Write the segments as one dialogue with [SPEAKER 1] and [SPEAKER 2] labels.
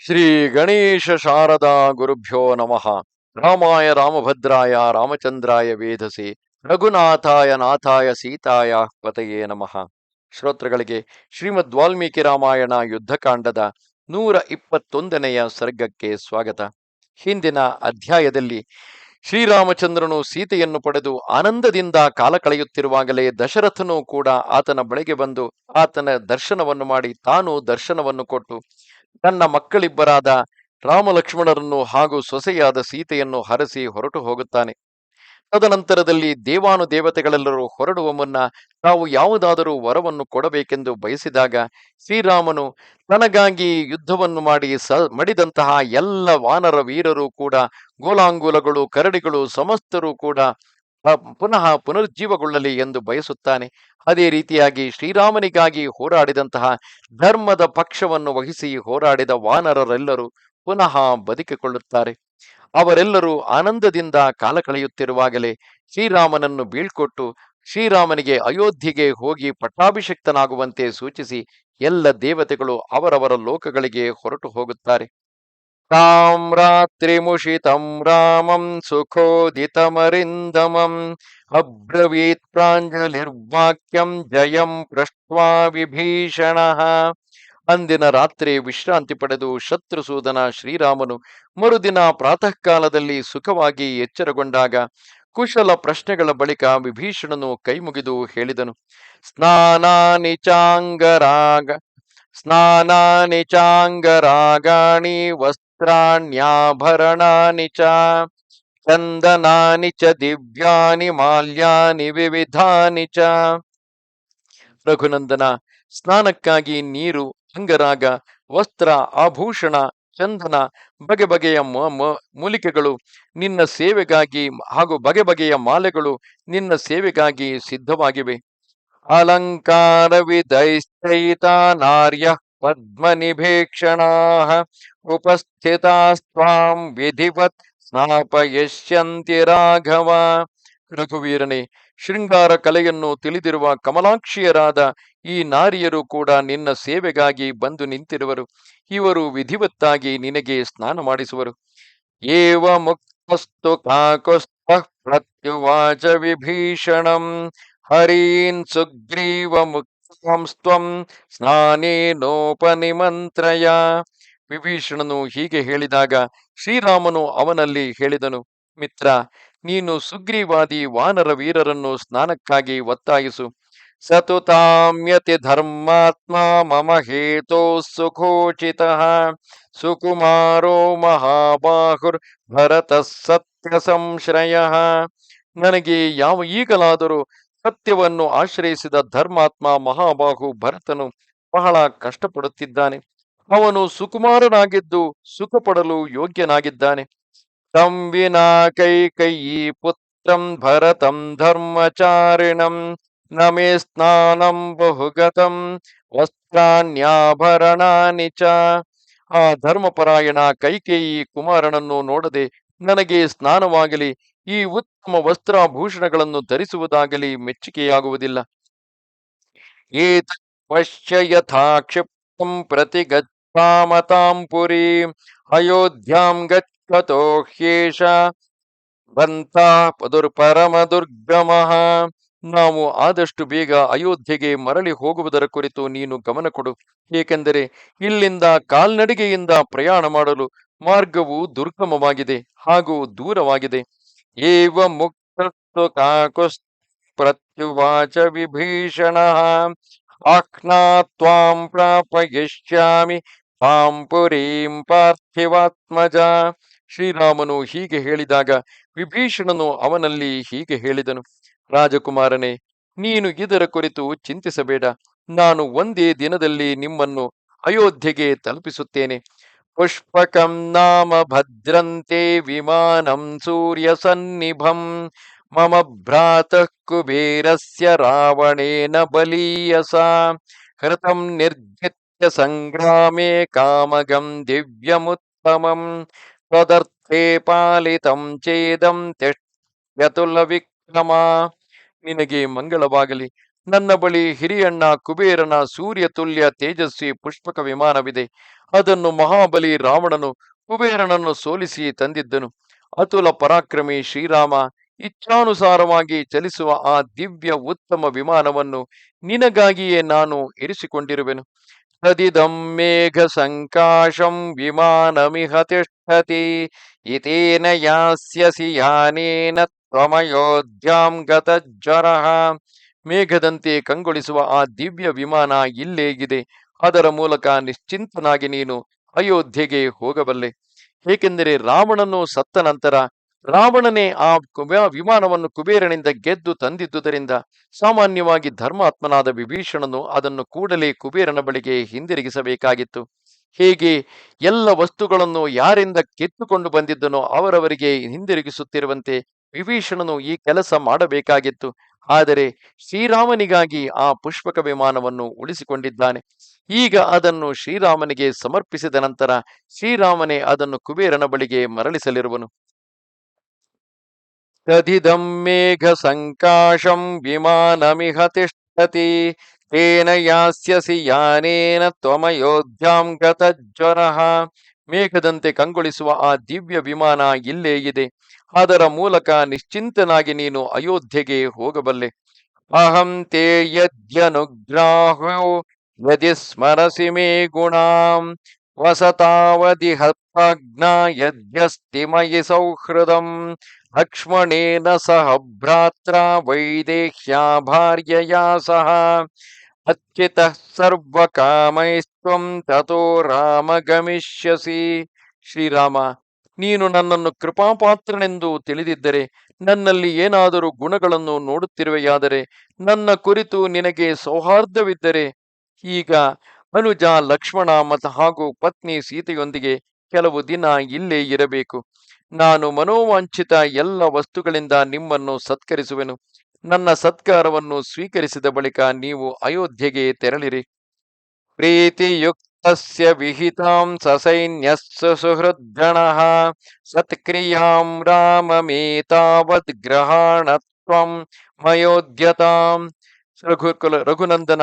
[SPEAKER 1] ಶ್ರೀ ಗಣೇಶ ಶಾರದಾ ಗುರುಭ್ಯೋ ನಮಃ. ರಾಮಾಯ ರಾಮಭದ್ರಾಯ, ರಾಮಚಂದ್ರಾಯ ವೇಧಸೆ ರಘುನಾಥಾಯ ನಾಥಾಯ ಸೀತಾಯ ಪತಯೇ ನಮಃ. ಶ್ರೋತ್ರಗಳಿಗೆ ಶ್ರೀಮದ್ ವಾಲ್ಮೀಕಿ ರಾಮಾಯಣ ಯುದ್ಧಕಾಂಡದ ನೂರ ಇಪ್ಪತ್ತೊಂದನೆಯ ಸರ್ಗಕ್ಕೆ ಸ್ವಾಗತ. ಹಿಂದಿನ ಅಧ್ಯಾಯದಲ್ಲಿ ಶ್ರೀರಾಮಚಂದ್ರನು ಸೀತೆಯನ್ನು ಪಡೆದು ಆನಂದದಿಂದ ಕಾಲ ಕಳೆಯುತ್ತಿರುವಾಗಲೇ ದಶರಥನು ಕೂಡ ಆತನ ಬಳಿಗೆ ಬಂದು ಆತನ ದರ್ಶನವನ್ನು ಮಾಡಿ ತಾನು ದರ್ಶನವನ್ನು ಕೊಟ್ಟು ತನ್ನ ಮಕ್ಕಳಿಬ್ಬರಾದ ರಾಮಲಕ್ಷ್ಮಣರನ್ನು ಹಾಗೂ ಸೊಸೆಯಾದ ಸೀತೆಯನ್ನು ಹರಸಿ ಹೊರಟು ಹೋಗುತ್ತಾನೆ. ತದನಂತರದಲ್ಲಿ ದೇವಾನು ದೇವತೆಗಳೆಲ್ಲರೂ ಹೊರಡುವ ಮುನ್ನ ತಾವು ಯಾವುದಾದರೂ ವರವನ್ನು ಕೊಡಬೇಕೆಂದು ಬಯಸಿದಾಗ ಶ್ರೀರಾಮನು ತನಗಾಗಿ ಯುದ್ಧವನ್ನು ಮಾಡಿ ಸ, ಮಡಿದಂತಹ ಎಲ್ಲ ವಾನರ ವೀರರು ಕೂಡ, ಗೋಲಾಂಗುಲಗಳು, ಕರಡಿಗಳು, ಸಮಸ್ತರು ಕೂಡ ಪುನಃ ಪುನರುಜ್ಜೀವಗೊಳ್ಳಲಿ ಎಂದು ಬಯಸುತ್ತಾನೆ. ಅದೇ ರೀತಿಯಾಗಿ ಶ್ರೀರಾಮನಿಗಾಗಿ ಹೋರಾಡಿದಂತಹ ಧರ್ಮದ ಪಕ್ಷವನ್ನು ವಹಿಸಿ ಹೋರಾಡಿದ ವಾನರರೆಲ್ಲರೂ ಪುನಃ ಬದುಕಿಕೊಳ್ಳುತ್ತಾರೆ. ಅವರೆಲ್ಲರೂ ಆನಂದದಿಂದ ಕಾಲ ಕಳೆಯುತ್ತಿರುವಾಗಲೇ ಶ್ರೀರಾಮನನ್ನು ಬೀಳ್ಕೊಟ್ಟು ಶ್ರೀರಾಮನಿಗೆ ಅಯೋಧ್ಯೆಗೆ ಹೋಗಿ ಪಟ್ಟಾಭಿಷಕ್ತನಾಗುವಂತೆ ಸೂಚಿಸಿ ಎಲ್ಲ ದೇವತೆಗಳು ಅವರವರ ಲೋಕಗಳಿಗೆ ಹೊರಟು ಹೋಗುತ್ತಾರೆ. ರಾತ್ರಿಮುಷಿತಂ ರಾಮಂ ಸುಖೋದಿತಮರಿಂದಮಂ ಅಬ್ರವೀತ್ ಪ್ರಾಂಜಲಿರ್ವಾಕ್ಯಂ ಜಯಂ ಪೃಷ್ಟ್ವಾ ವಿಭೀಷಣ ಅಂದಿನ ರಾತ್ರಿ ವಿಶ್ರಾಂತಿ ಪಡೆದು ಶತ್ರುಸೂದನ ಶ್ರೀರಾಮನು ಮರುದಿನ ಪ್ರಾತಃ ಕಾಲದಲ್ಲಿ ಸುಖವಾಗಿ ಎಚ್ಚರಗೊಂಡಾಗ ಕುಶಲ ಪ್ರಶ್ನೆಗಳ ಬಳಿಕ ವಿಭೀಷಣನು ಕೈಮುಗಿದು ಹೇಳಿದನು, ಸ್ನಾನಾನಿ ಚಾಂಗರಾಗ, ಸ್ನಾನಾನಿ ಚಾಂಗರಾಗಾಣಿ ಚ ಚಂದನಾನಿ ಚ ದಿವ್ಯಾನಿ ಮಾಲ್ಯಾನಿ ವಿವಿಧಾನಿ ಚ ರಘುನಂದನ ಸ್ನಾನಕ್ಕಾಗಿ ನೀರು, ಅಂಗರಾಗ, ವಸ್ತ್ರ, ಆಭೂಷಣ, ಚಂದನ, ಬಗೆ ಬಗೆಯ ಮೂಲಿಕೆಗಳು, ನಿನ್ನ ಸೇವೆಗಾಗಿ ಹಾಗೂ ಬಗೆ ಬಗೆಯ ಮಾಲೆಗಳು ನಿನ್ನ ಸೇವೆಗಾಗಿ ಸಿದ್ಧವಾಗಿವೆ. ಅಲಂಕಾರ ಪದ್ಮ ಪದ್ಮನಿಭೇಕ್ಷಣಾ ಉಪಸ್ಥಿತಾಸ್ತ್ವಾಂ ವಿಧಿವತ್ ಸ್ನಾಪಯಿಷ್ಯಂತಿ ರಾಘವ. ರಘುವೀರನೇ, ಶೃಂಗಾರ ಕಲೆಯನ್ನು ತಿಳಿದಿರುವ ಕಮಲಾಕ್ಷಿಯರಾದ ಈ ನಾರಿಯರು ಕೂಡ ನಿನ್ನ ಸೇವೆಗಾಗಿ ಬಂದು ನಿಂತಿರುವರು. ಇವರು ವಿಧಿವತ್ತಾಗಿ ನಿನಗೆ ಸ್ನಾನ ಮಾಡಿಸುವರು. ಏವ ಮುಕ್ತಸ್ತು ಕಾಕುಸ್ತ ಪ್ರತ್ಯುವಾಚ ವಿಭೀಷಣಂ. ಹರೀನ್ ಸುಗ್ರೀವ ಮುಕ್ತಾಂಸ್ತ್ವಂ ಸ್ನಾನೇನೋಪನಿಮಂತ್ರಯ. ವಿಭೀಷಣನು ಹೀಗೆ ಹೇಳಿದಾಗ, ಶ್ರೀರಾಮನು ಅವನಲ್ಲಿ ಹೇಳಿದನು, ಮಿತ್ರ, ನೀನು ಸುಗ್ರೀವಾದಿ ವಾನರ ವೀರರನ್ನು ಸ್ನಾನಕ್ಕಾಗಿ ಒತ್ತಾಯಿಸು. ಸತುತಾಮ್ಯತಿ ಧರ್ಮಾತ್ಮ ಮಮ ಹೇತೋ ಸುಖೋಚಿತ ಸುಕುಮಾರೋ ಮಹಾಬಾಹುರ್ ಭರತ ಸತ್ಯ ಸಂಶ್ರಯ. ನನಗೆ ಯಾವ ಈಗಲಾದರೂ ಸತ್ಯವನ್ನು ಆಶ್ರಯಿಸಿದ ಧರ್ಮಾತ್ಮ ಮಹಾಬಾಹು ಭರತನು ಬಹಳ ಕಷ್ಟಪಡುತ್ತಿದ್ದಾನೆ. ಅವನು ಸುಕುಮಾರನಾಗಿದ್ದು ಸುಖ ಪಡಲು ಯೋಗ್ಯನಾಗಿದ್ದಾನೆ ತಂವಿನ ಕೈ ಪುತ್ರಂ ಭರತಂ ಧರ್ಮಚಾರಿಣಂ ನಮೇ ಸ್ನಾನಂ ಬಹುಗತಂ ವಸ್ತ್ರಾಣ್ಯಾಭರಣಾನಿ ಚ. ಆ ಧರ್ಮಪರಾಯಣ ಕೈಕೇಯಿ ಕುಮಾರನನ್ನು ನೋಡದೆ ನನಗೆ ಸ್ನಾನವಾಗಲಿ, ಈ ಉತ್ತಮ ವಸ್ತ್ರಾಭೂಷಣಗಳನ್ನು ಧರಿಸುವುದಾಗಲಿ ಮೆಚ್ಚುಗೆಯಾಗುವುದಿಲ್ಲ ಏತ ಪಶ್ಯ ಯಥಾ ಕ್ಷಿಪ್ತಂ ಪ್ರತಿ ಗಚ್ಛಾಮತಾಂ ಪುರೀಂ ಅಯೋಧ್ಯಾಂ ಗತೋ ಹ್ಯೇಷ ಬಂತ ಪರಮ ದುರ್ಗಮಃ ನಾವು ಆದಷ್ಟು ಬೇಗ ಅಯೋಧ್ಯೆಗೆ ಮರಳಿ ಹೋಗುವುದರ ಕುರಿತು ನೀನು ಗಮನ ಕೊಡು। ಏಕೆಂದರೆ ಇಲ್ಲಿಂದ ಕಾಲ್ನಡಿಗೆಯಿಂದ ಪ್ರಯಾಣ ಮಾಡಲು ಮಾರ್ಗವು ದುರ್ಗಮವಾಗಿದೆ, ಹಾಗೂ ದೂರವಾಗಿದೆ। ಏವ ಮುಕ್ತ ಕಾಕುಸ್ ಪ್ರತ್ಯುವಾಚ ವಿಭೀಷಣ। ಆಹ್ನಾ ತ್ವಾಂ ಪ್ರಾಪಯಿಷ್ಯಾಮಿ ತಾಂ ಪುರೀಂ ಪಾರ್ಥಿವಾತ್ಮಜ ಶ್ರೀರಾಮನು ಹೀಗೆ ಹೇಳಿದಾಗ, ವಿಭೀಷಣನು ಅವನಲ್ಲಿ ಹೀಗೆ ಹೇಳಿದನು, ರಾಜಕುಮಾರನೇ, ನೀನು ಇದರ ಕುರಿತು ಚಿಂತಿಸಬೇಡ. ನಾನು ಒಂದೇ ದಿನದಲ್ಲಿ ನಿಮ್ಮನ್ನು ಅಯೋಧ್ಯೆಗೆ ತಲುಪಿಸುತ್ತೇನೆ. ಪುಷ್ಪಕಂ ನಾಮ ಭದ್ರಂತೆ ವಿಮಾನಂ ಸೂರ್ಯ ಸನ್ನಿಭಂ ಮಮ ಭ್ರಾತ ಕುಬೇರಸ್ಯ ರಾವಣೇನ ಬಲೀಯಸ ಹೃತಂ ನಿರ್ಜಿತ್ಯ ಸಂಗ್ರಾಮೇ ಕಾಮಗಂ ದಿವ್ಯಮುತ್ತಮಂ ತ್ವದರ್ಥೇ ಪಾಲಿತಂ ಚೇದಂ ತಿಷ್ಯತುಲ ವಿಕ್ರಮ ನಿನಗೆ ಮಂಗಳವಾಗಲಿ. ನನ್ನ ಬಳಿ ಹಿರಿಯಣ್ಣ, ಕುಬೇರನ ಸೂರ್ಯ ತುಲ್ಯ ತೇಜಸ್ವಿ ಪುಷ್ಪಕ ವಿಮಾನವಿದೆ. ಅದನ್ನು ಮಹಾಬಲಿ ರಾವಣನು, ಕುಬೇರನನ್ನು ಸೋಲಿಸಿ ತಂದಿದ್ದನು. ಅತುಲ ಪರಾಕ್ರಮಿ ಶ್ರೀರಾಮ ಇಚ್ಛಾನುಸಾರವಾಗಿ ಚಲಿಸುವ ಆ ದಿವ್ಯ ಉತ್ತಮ ವಿಮಾನವನ್ನು ನಿನಗಾಗಿಯೇ ನಾನು ಇರಿಸಿಕೊಂಡಿರುವೆನು. ಸದಿದಂ ಮೇಘ ಸಂಕಾಶಂ ವಿಮಾನಮಿಹ ತಿಷ್ಠತಿ, ಇತೇನ ಯಾಸ್ಯಸಿ ಯಾನೇನ ತ್ವಮಯೋಧ್ಯಾಂ ಗತಜ್ವರಃ. ಮೇಘದಂತೆ ಕಂಗೊಳಿಸುವ ಆ ದಿವ್ಯ ವಿಮಾನ ಇಲ್ಲೇ ಇದೆ. ಅದರ ಮೂಲಕ ನಿಶ್ಚಿಂತನಾಗಿ ನೀನು ಅಯೋಧ್ಯೆಗೆ ಹೋಗಬಲ್ಲೆ. ಏಕೆಂದರೆ ರಾವಣನು ಸತ್ತ ನಂತರ ರಾವಣನೇ ಆ ವಿಮಾನವನ್ನು ಕುಬೇರನಿಂದ ಗೆದ್ದು ತಂದಿದ್ದುದರಿಂದ ಸಾಮಾನ್ಯವಾಗಿ ಧರ್ಮಾತ್ಮನಾದ ವಿಭೀಷಣನು ಅದನ್ನು ಕೂಡಲೇ ಕುಬೇರನ ಬಳಿಗೆ ಹಿಂದಿರುಗಿಸಬೇಕಾಗಿತ್ತು. ಹೇಗೆ ಎಲ್ಲ ವಸ್ತುಗಳನ್ನು ಯಾರಿಂದ ಕಿತ್ತುಕೊಂಡು ಬಂದಿದ್ದನೋ ಅವರವರಿಗೆ ಹಿಂದಿರುಗಿಸುತ್ತಿರುವಂತೆ ವಿಭೀಷಣನು ಈ ಕೆಲಸ ಮಾಡಬೇಕಾಗಿತ್ತು. ಆದರೆ ಶ್ರೀರಾಮನಿಗಾಗಿ ಆ ಪುಷ್ಪಕ ವಿಮಾನವನ್ನು ಉಳಿಸಿಕೊಂಡಿದ್ದಾನೆ. ಈಗ ಅದನ್ನು ಶ್ರೀರಾಮನಿಗೆ ಸಮರ್ಪಿಸಿದ ನಂತರ ಶ್ರೀರಾಮನೇ ಅದನ್ನು ಕುಬೇರನ ಬಳಿಗೆ ಮರಳಿಸಲಿರುವನು. ಮೇಘ ಸಂಕಾಶಂ ವಿಮಾನಮಿಹ ತಿಷ್ಠತಿ ತೇನ ಯಾಸ್ಯಸಿ ಯಾನೇನ ತ್ವಮಯೋಧ್ಯಾಂ ಗತಜ್ವರಃ ಮೇಘದಂತೆ ಕಂಗೊಳಿಸುವ ಆ ದಿವ್ಯ ವಿಮಾನ ಇಲ್ಲೇ ಇದೆ। ಅದರ ಮೂಲಕ ನಿಶ್ಚಿಂತನಾಗಿ ನೀನು ಅಯೋಧ್ಯೆಗೆ ಹೋಗಬಲ್ಲೆ। ಅಹಂ ತೇ ಯದ್ಯನುಗ್ರಾಹೋ, ಯದಿ ಸ್ಮರಸಿ ಮೇ ಗುಣಾಂ। ವಸತಾವಧಿ ಹತ್ಪಾಜ್ಞ ಯದ್ಯಸ್ತಿಮಯಿ ಸೌಹೃದಂ. ಲಕ್ಷ್ಮಣೇನ ಸಹ ಭ್ರಾತ್ರ ವೈದೇಹ್ಯಾ ಭಾರ್ಯಯಾ ಸಹ. ಅಚ್ಯುತಃ ಸರ್ವಕಾಮೈಸ್ತ್ವಂ ರಾಮ ಗಮಿಷ್ಯಸಿ. ಶ್ರೀರಾಮ, ನೀನು ನನ್ನನ್ನು ಕೃಪಾಪಾತ್ರನೆಂದು ತಿಳಿದಿದ್ದರೆ ನನ್ನಲ್ಲಿ ಏನಾದರೂ ಗುಣಗಳನ್ನು ನೋಡುತ್ತಿರುವೆಯಾದರೆ ನನ್ನ ಕುರಿತು ನಿನಗೆ ಸೌಹಾರ್ದವಿದ್ದರೆ ಈಗ ಅನುಜ ಲಕ್ಷ್ಮಣ ಮತ್ತು ಹಾಗೂ ಪತ್ನಿ ಸೀತೆಯೊಂದಿಗೆ ಕೆಲವು ದಿನ ಇಲ್ಲೇ ಇರಬೇಕು. ನಾನು ಮನೋವಾಂಛಿತ ಎಲ್ಲ ವಸ್ತುಗಳಿಂದ ನಿಮ್ಮನ್ನು ಸತ್ಕರಿಸುವೆನು. ನನ್ನ ಸತ್ಕಾರವನ್ನು ಸ್ವೀಕರಿಸಿದ ಬಳಿಕ ನೀವು ಅಯೋಧ್ಯೆಗೆ ತೆರಳಿರಿ. ಪ್ರೀತಿಯುಕ್ತಸ್ಯ ವಿಹಿತಾಂ ಸಸೈನ್ಯ ಸುಹೃದ್ಗಣ ಸತ್ಕ್ರಿಯಾಂ ರಾಮಮೇತಾವತ್ ಗ್ರಹಾಣತ್ವಂ ಮಯೋಧ್ಯತಾಂ. ರಘು ರಘುನಂದನ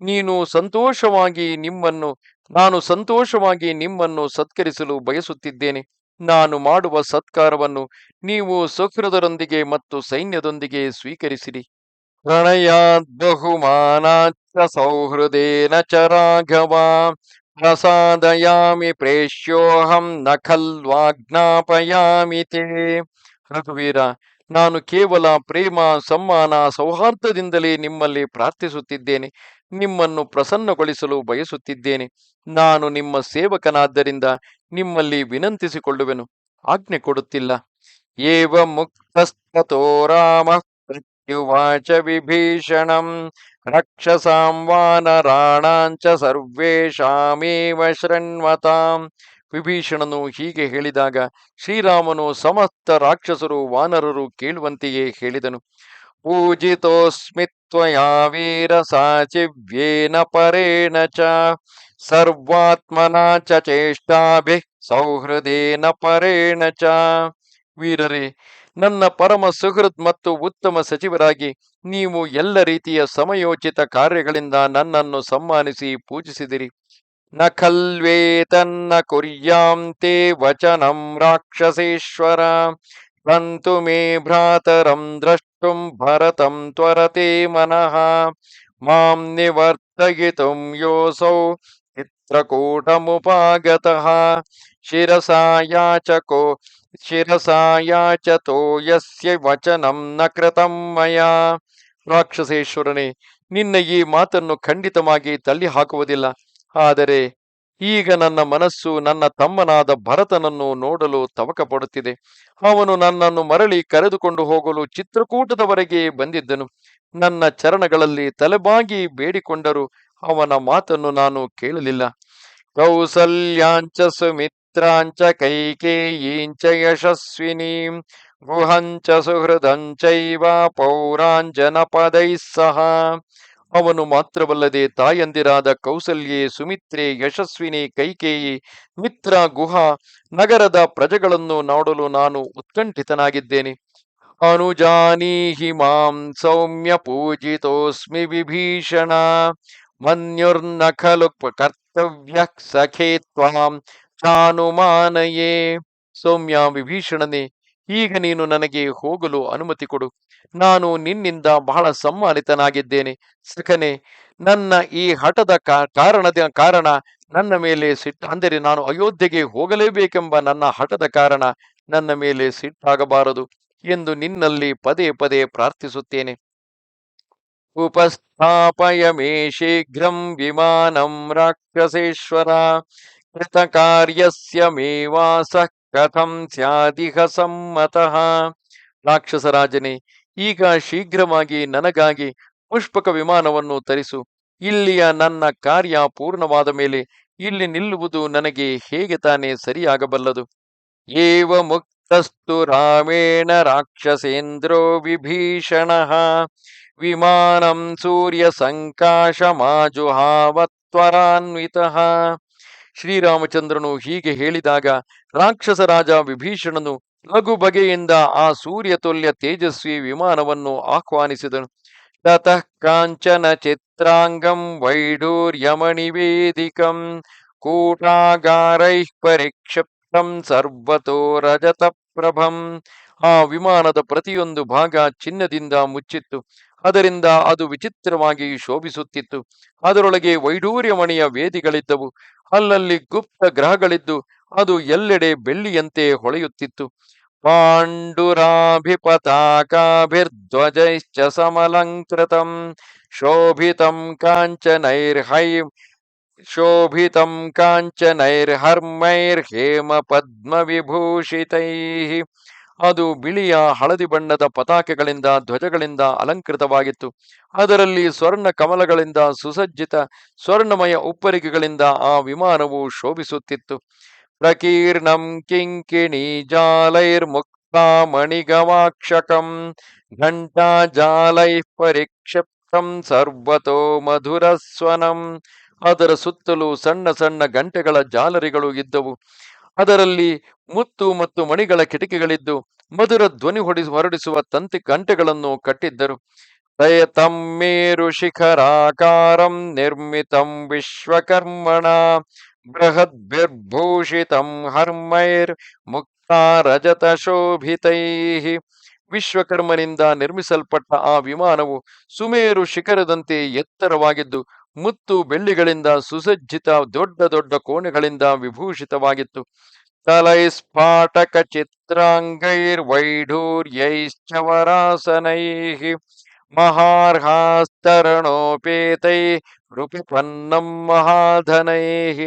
[SPEAKER 1] ನೀನು ಸಂತೋಷವಾಗಿ ನಿಮ್ಮನ್ನು, ನಾನು ಸಂತೋಷವಾಗಿ ನಿಮ್ಮನ್ನು ಸತ್ಕರಿಸಲು ಬಯಸುತ್ತಿದ್ದೇನೆ. ನಾನು ಮಾಡುವ ಸತ್ಕಾರವನ್ನು ನೀವು ಸುಹೃದರೊಂದಿಗೆ ಮತ್ತು ಸೈನ್ಯದೊಂದಿಗೆ ಸ್ವೀಕರಿಸಿರಿ. ಪ್ರಣಯಾದ್ ಬಹುಮಾನಾಚ ಸೌಹೃದೇನ ಚ ರಾಘವ, ಪ್ರಸಾದಯಾಮಿ ಪ್ರೇಷ್ಯೋಹಂ ನ ಖಲ್ವಾಜ್ಞಾಪಯಾಮಿ ತೇ. ರಘುವೀರ ನಾನು ಕೇವಲ ಪ್ರೇಮ, ಸಮ್ಮಾನ, ಸೌಹಾರ್ದದಿಂದಲೇ ನಿಮ್ಮಲ್ಲಿ ಪ್ರಾರ್ಥಿಸುತ್ತಿದ್ದೇನೆ. ನಿಮ್ಮನ್ನು ಪ್ರಸನ್ನಗೊಳಿಸಲು ಬಯಸುತ್ತಿದ್ದೇನೆ. ನಾನು ನಿಮ್ಮ ಸೇವಕನಾದ್ದರಿಂದ ನಿಮ್ಮಲ್ಲಿ ವಿನಂತಿಸಿಕೊಳ್ಳುವೆನು. ಆಜ್ಞೆ ಕೊಡುತ್ತಿಲ್ಲ. ಏವ ಮುಕ್ತಸ್ತೋ ರಾಮ ಪ್ರತ್ಯುವಾಚ ವಿಭೀಷಣಂ ರಕ್ಷಸಾಂ ವಾನರಾಣಾಂಚ ಸರ್ವೇಷಾಮೇವ ಶೃಣ್ವತಾಂ. ವಿಭೀಷಣನು ಹೀಗೆ ಹೇಳಿದಾಗ, ಶ್ರೀರಾಮನು ಸಮಸ್ತ ರಾಕ್ಷಸರು ವಾನರರು ಕೇಳುವಂತೆಯೇ ಹೇಳಿದನು. ತ್ವಯಾ ವೀರ ಸಾಚಿವ್ಯೇನ ಪರೇಣ ಚ, ಸರ್ವಾತ್ಮನ ಚ ಚೇಷ್ಟಾಭಿಃ ಸೌಹೃದೇನ ಪರೇಣ ಚ. ವೀರರೇ, ನನ್ನ ಪರಮ ಸುಹೃದ್ ಮತ್ತು ಉತ್ತಮ ಸಚಿವರಾಗಿ ನೀವು ಎಲ್ಲ ರೀತಿಯ ಸಮಯೋಚಿತ ಕಾರ್ಯಗಳಿಂದ ನನ್ನನ್ನು ಸಮ್ಮಾನಿಸಿ ಪೂಜಿಸಿದಿರಿ. ನ ಖಲ್ವೇತನ್ನ ಕುರ್ಯಾಂತೆ ವಚನಂ ರಾಕ್ಷಸೇಶ್ವರ. ಬಂತು ಮೇ ಭ್ರಾತರಂ ದ್ರಷ್ಟುಂ ಭರತಂ ತ್ವರತೆ ಮನಃ. ಮಾಂ ನಿವರ್ತಯಿತುಂ ಯೋಸೌ ಚಿತ್ರಕೂಟಮುಪಾಗತಃ. ಶಿರಸಾಯಾಚಕೋ ಶಿರಸಾಯಾಚತೋ ಶಿರಸಾ ಯಾಚತೋ ಯಸ್ಯ ವಚನಂ ನ ಕೃತಂ ಮಯಾ. ರಾಕ್ಷಸೇಶ್ವರನೇ, ನಿನ್ನ ಈ ಮಾತನ್ನು ಖಂಡಿತವಾಗಿ ತಳ್ಳಿ ಹಾಕುವುದಿಲ್ಲ ಆದರೆ ಈಗ ನನ್ನ ಮನಸ್ಸು ನನ್ನ ತಮ್ಮನಾದ ಭರತನನ್ನು ನೋಡಲು ತವಕ ಪಡುತ್ತಿದೆ ಅವನು ನನ್ನನ್ನು ಮರಳಿ ಕರೆದುಕೊಂಡು ಹೋಗಲು ಚಿತ್ರಕೂಟದವರೆಗೆ ಬಂದಿದ್ದನು. ನನ್ನ ಚರಣಗಳಲ್ಲಿ ತಲೆಬಾಗಿ ಬೇಡಿಕೊಂಡರು ಅವನ ಮಾತನ್ನು ನಾನು ಕೇಳಲಿಲ್ಲ. ಕೌಸಲ್ಯಾಂಚ ಸುಮಿತ್ರಾಂಚ ಕೈಕೇಯೀಂಚ ಯಶಸ್ವಿನಿ ಗುಹಂಚ ಸುಹೃದಂಚೈವ ಪೌರಾಂಜನ ಸಹ ಅವನು ಮಾತ್ರವಲ್ಲದೆ ತಾಯಂದಿರಾದ ಕೌಸಲ್ಯೆ, ಸುಮಿತ್ರೆ, ಯಶಸ್ವಿನಿ, ಕೈಕೇಯಿ, ಮಿತ್ರ, ಗುಹ, ನಗರದ ಪ್ರಜೆಗಳನ್ನು ನೋಡಲು ನಾನು ಉತ್ಕಂಠಿತನಾಗಿದ್ದೇನೆ. ಅನುಜಾನೀಹಿ ಮಾಂ ಸೌಮ್ಯ ಪೂಜಿತೋಸ್ಮಿ ವಿಭೀಷಣ, ಮನ್ಯುರ್ನ ಖಲು ಕರ್ತ ಕರ್ತವ್ಯ ಸಖೇ ತ್ವಾಂ ಚಾನುಮಾನಯೇ ಸೌಮ್ಯ ವಿಭೀಷಣನೇ ಈಗ ನೀನು ನನಗೆ ಹೋಗಲು ಅನುಮತಿ ಕೊಡು. ನಾನು ನಿನ್ನಿಂದ ಬಹಳ ಸಮ್ಮಾನಿತನಾಗಿದ್ದೇನೆ. ಸಖನೆ ನನ್ನ ಈ ಹಠದ ಕಾರಣದ ಕಾರಣ ನನ್ನ ಮೇಲೆ ಸಿಟ್ಟ, ಅಂದರೆ ನಾನು ಅಯೋಧ್ಯೆಗೆ ಹೋಗಲೇಬೇಕೆಂಬ ನನ್ನ ಹಠದ ಕಾರಣ ನನ್ನ ಮೇಲೆ ಸಿಟ್ಟಾಗಬಾರದು ಎಂದು ನಿನ್ನಲ್ಲಿ ಪದೇ ಪದೇ ಪ್ರಾರ್ಥಿಸುತ್ತೇನೆ. ಉಪಸ್ಥಾಪಯ ಮೇ ಶೀಘ್ರಂ ವಿಮಾನಂ ರಾಕ್ಷಸೇಶ್ವರ ಕೃತ ಕಾರ್ಯಸ್ಯ ವಾಸಃ ಕಥಂ ಸ್ಯಾದಿಹ ಸಮ್ಮತಃ. ರಾಕ್ಷಸರಾಜನೇ, ಈಗ ಶೀಘ್ರವಾಗಿ ನನಗಾಗಿ ಪುಷ್ಪಕ ವಿಮಾನವನ್ನು ತರಿಸು. ಇಲ್ಲಿಯ ನನ್ನ ಕಾರ್ಯ ಪೂರ್ಣವಾದ ಮೇಲೆ ಇಲ್ಲಿ ನಿಲ್ಲುವುದು ನನಗೆ ಹೇಗೆ ತಾನೇ ಸರಿಯಾಗಬಲ್ಲದು? ಏವ ಮುಕ್ತಸ್ತು ರಾಮೇಣ ರಾಕ್ಷಸೇಂದ್ರೋ ವಿಭೀಷಣ. ವಿಮಾನಂ ಸೂರ್ಯ ಸಂಕಾಶಮಾಜುಹಾವತ್ವರಾನ್ವಿತಃ ಶ್ರೀರಾಮಚಂದ್ರನು ಹೀಗೆ ಹೇಳಿದಾಗ, ರಾಕ್ಷಸ ರಾಜ ವಿಭೀಷಣನು ಲಘು ಬಗೆಯಿಂದ ಆ ಸೂರ್ಯತುಲ್ಯ ತೇಜಸ್ವಿ ವಿಮಾನವನ್ನು ಆಹ್ವಾನಿಸಿದನು. ತತಃ ಕಾಂಚನ ಚಿತ್ರಾಂಗಂ ವೈಡೂರ್ಯಮಣಿವೇದಿಕಂ ಕೂಟಾಗಾರೈ ಪರಿಕ್ಷಿಪ್ತಂ ಸರ್ವತೋ ರಜತ ಪ್ರಭಂ ಆ ವಿಮಾನದ ಪ್ರತಿಯೊಂದು ಭಾಗ ಚಿನ್ನದಿಂದ ಮುಚ್ಚಿತ್ತು. ಅದರಿಂದ ಅದು ವಿಚಿತ್ರವಾಗಿ ಶೋಭಿಸುತ್ತಿತ್ತು. ಅದರೊಳಗೆ ವೈಡೂರ್ಯಮಣಿಯ ವೇದಿಗಳಿದ್ದವು. ಅಲ್ಲಲ್ಲಿ ಗುಪ್ತ ಗ್ರಹಗಳಿದ್ದು ಅದು ಎಲ್ಲೆಡೆ ಬೆಳ್ಳಿಯಂತೆ ಹೊಳೆಯುತ್ತಿತ್ತು. ಪಾಂಡುರಾಭಿಪತಾಕಾಭಿರ್ಧ್ವಜೈಶ್ಚ ಸಮಲಂಕೃತಂ ಶೋಭಿತಂ ಕಾಂಚನೈರ್ಹೈ ಶೋಭಿತಂ ಕಾಂಚನೈರ್ಹರ್ಮೈರ್ಹೇಮ ಪದ್ಮ ವಿಭೂಷಿತೈಃ ಅದು ಬಿಳಿಯ ಹಳದಿ ಬಣ್ಣದ ಪತಾಕೆಗಳಿಂದ, ಧ್ವಜಗಳಿಂದ ಅಲಂಕೃತವಾಗಿತ್ತು. ಅದರಲ್ಲಿ ಸ್ವರ್ಣ ಕಮಲಗಳಿಂದ ಸುಸಜ್ಜಿತ, ಸ್ವರ್ಣಮಯ ಉಪ್ಪರಿಗೆಗಳಿಂದ ಆ ವಿಮಾನವು ಶೋಭಿಸುತ್ತಿತ್ತು. ಪ್ರಕೀರ್ಣಂ ಕಿಂಕಿಣಿ ಜಾಲೈರ್ಮುಕ್ತ ಮಣಿಗವಾಕ್ಷಕಂ ಘಂಟಾ ಜಾಲೈ ಪರಿಕ್ಷಿಪ್ತಂ ಸರ್ವತೋ ಮಧುರಸ್ವನಂ. ಅದರ ಸುತ್ತಲೂ ಸಣ್ಣ ಸಣ್ಣ ಗಂಟೆಗಳ ಜಾಲರಿಗಳು ಇದ್ದವು. ಅದರಲ್ಲಿ ಮುತ್ತು ಮತ್ತು ಮಣಿಗಳ ಕಿಟಕಿಗಳಿದ್ದು ಮಧುರ ಧ್ವನಿ ಹೊಡಿಸಿ ಹೊರಡಿಸುವ ತಂತಿ ಗಂಟೆಗಳನ್ನು ಕಟ್ಟಿದ್ದರು. ತಯ ಮೇರು ಶಿಖರಾಕಾರಂ ನಿರ್ಮಿತಂ ವಿಶ್ವಕರ್ಮಣ ಬೃಹದ್ಭಿರ್ಭೂಷಿತಂ ಹರ್ಮೈರ್ ಮುಕ್ತಾರಜತ ರಜತ ಶೋಭಿತೈಃ. ವಿಶ್ವಕರ್ಮನಿಂದ ನಿರ್ಮಿಸಲ್ಪಟ್ಟ ಆ ವಿಮಾನವು ಸುಮೇರು ಶಿಖರದಂತೆ ಎತ್ತರವಾಗಿದ್ದು ಮುತ್ತು ಬೆಳ್ಳಿಗಳಿಂದ ಸುಸಜ್ಜಿತ ದೊಡ್ಡ ದೊಡ್ಡ ಕೋಣೆಗಳಿಂದ ವಿಭೂಷಿತವಾಗಿತ್ತು. ತಲೈಸ್ಫಾಟಕ ಚಿತ್ರಾಂಗೈರ್ ವೈಢೂರ್ಯೈಶ್ಚವರಾಸನೈ ಮಹಾರ್ಹಾಸ್ತರಣೋಪೇತೈ ರುಪಿಪನ್ನಂ ಮಹಾಧನೈಃ.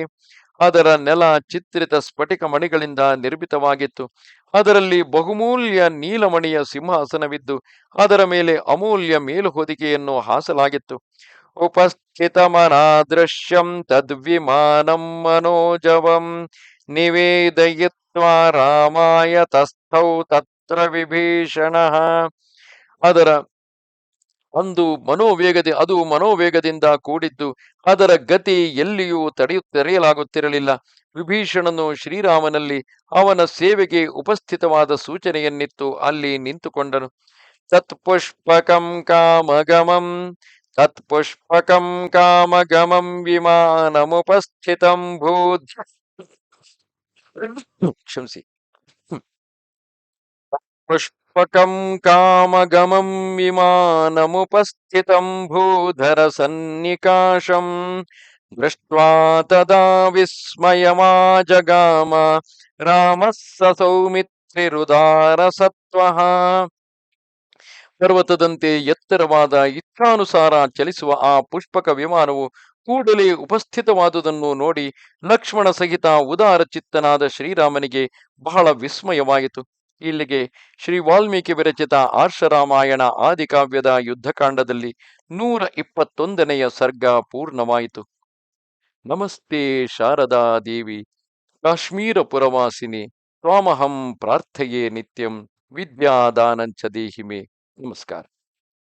[SPEAKER 1] ಅದರ ನೆಲ ಚಿತ್ರಿತ ಸ್ಫಟಿಕ ಮಣಿಗಳಿಂದ ನಿರ್ಮಿತವಾಗಿತ್ತು. ಅದರಲ್ಲಿ ಬಹುಮೂಲ್ಯ ನೀಲಮಣಿಯ ಸಿಂಹಾಸನವಿದ್ದು, ಅದರ ಮೇಲೆ ಅಮೂಲ್ಯ ಮೇಲುಹೊದಿಕೆಯನ್ನು ಹಾಸಲಾಗಿತ್ತು. ಉಪಸ್ಥಿತಮನಾದೃಶ್ಯಂ ತದ್ವಿಮಾನಂ ಮನೋಜವಂ ನಿವೇದಯಿತ್ವಾ ರಾಮಾಯ ತಸ್ಥೌ ತತ್ರ ವಿಭೀಷಣ ಅದರ ಒಂದು ಮನೋವೇಗದ, ಅದು ಮನೋವೇಗದಿಂದ ಕೂಡಿದ್ದು, ಅದರ ಗತಿ ಎಲ್ಲಿಯೂ ತಡೆಯು ತೆರೆಯಲಾಗುತ್ತಿರಲಿಲ್ಲ. ವಿಭೀಷಣನು ಶ್ರೀರಾಮನಲ್ಲಿ ಅವನ ಸೇವೆಗೆ ಉಪಸ್ಥಿತವಾದ ಸೂಚನೆಯನ್ನಿತ್ತು ಅಲ್ಲಿ ನಿಂತುಕೊಂಡನು. ತತ್ಪುಷ್ಪಕಂ ಕಾಮಗಮಂ ತತ್ಪುಷ್ಪಕಂ ಕಾಮಗಮಂ ವಿಮಾನಮುಪಸ್ಥಿತಂ ಭೂತ್ ಕ್ಷಮಿಸಿ ಪುಷ್ಪಕಂ ಕಾಮಗಮಂ ವಿಮಾನಮುಪಸ್ಥಿತಂ ಭೂಧರ ಸನ್ನಿಕಾಶಂ ದೃಷ್ಟ್ವಾ ತದಾ ವಿಸ್ಮಯಮಾಜಗಾಮ ರಾಮಃ ಸ ಸೌಮಿತ್ರಿರುದಾರ ಸತ್ವಃ ಪರ್ವತದಂತೆ ಎತ್ತರವಾದ ಇಚ್ಛಾನುಸಾರ ಚಲಿಸುವ ಆ ಪುಷ್ಪಕ ವಿಮಾನವು ಕೂಡಲೇ ಉಪಸ್ಥಿತವಾದುದನ್ನು ನೋಡಿ ಲಕ್ಷ್ಮಣ ಸಹಿತ ಉದಾರ ಚಿತ್ತನಾದ ಶ್ರೀರಾಮನಿಗೆ ಬಹಳ ವಿಸ್ಮಯವಾಯಿತು. ಇಲ್ಲಿಗೆ ಶ್ರೀ ವಾಲ್ಮೀಕಿ ವಿರಚಿತ ಆರ್ಷರಾಮಾಯಣ ಆದಿಕಾವ್ಯದ ಯುದ್ಧಕಾಂಡದಲ್ಲಿ ನೂರ ಇಪ್ಪತ್ತೊಂದನೆಯ ಸರ್ಗ ಪೂರ್ಣವಾಯಿತು. ನಮಸ್ತೆ ಶಾರದಾ ದೇವಿ ಕಾಶ್ಮೀರ ಪುರವಾಸಿನಿ ತ್ವಾಮಹಂ ಪ್ರಾರ್ಥಯೇ ನಿತ್ಯಂ, ವಿದ್ಯಾದಾನಂಚ ದೇಹಿಮೆ. नमस्कार